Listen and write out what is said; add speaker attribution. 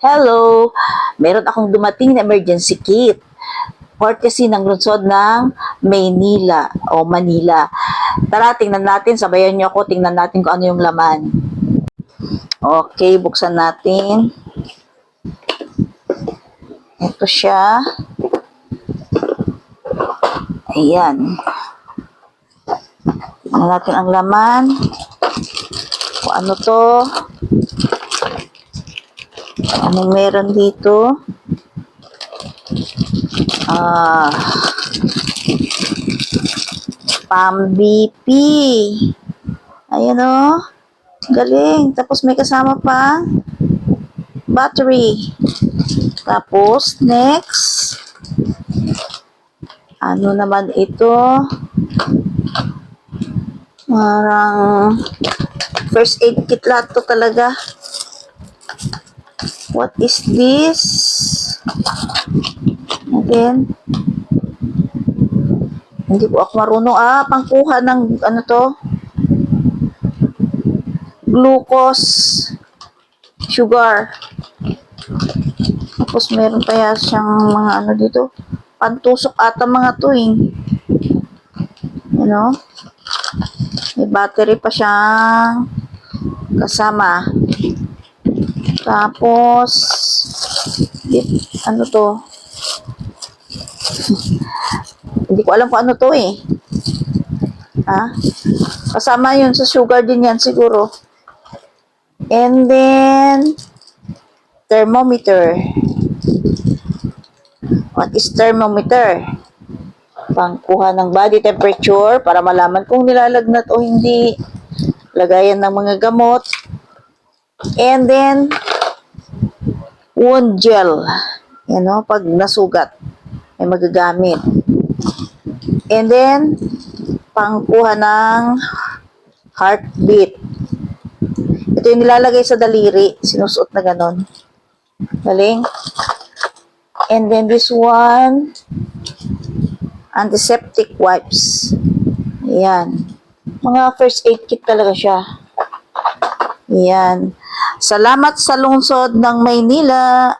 Speaker 1: Hello! Meron akong dumating na emergency kit. Courtesy ng lungsod ng Maynila o Manila. Tara, tingnan natin. Sabayan niyo ako. Tingnan natin kung ano yung laman. Okay, buksan natin. Ito siya. Ayan. Tingnan natin ang laman. Kung ano to. Anong meron dito? Ah. Pam BP. Ayan o. Galing. Tapos may kasama pa battery. Tapos, next. Ano naman ito? Parang first aid kit lahat to talaga. What is this? Again. Hindi po ako marunong. Ah, pangkuha ng ano to? Glucose. Sugar. Tapos meron pa ya siyang mga ano dito. Pantusok ata mga to eh. You know? May battery pa siyang kasama. Tapos, ano to? Hindi ko alam kung ano to eh. Ha? Kasama yun sa sugar din yan siguro. And then, thermometer. What is thermometer? Pangkuha ng body temperature para malaman kung nilalagnat o hindi. Lagayan ng mga gamot. And then, wound gel. Yan o, pag nasugat, ay magagamit. And then, pangkuha ng heartbeat. Ito yung nilalagay sa daliri. Sinusuot na ganon. Galing. And then this one, antiseptic wipes. Ayan. Mga first aid kit talaga siya. Ayan. Salamat sa lungsod ng Maynila.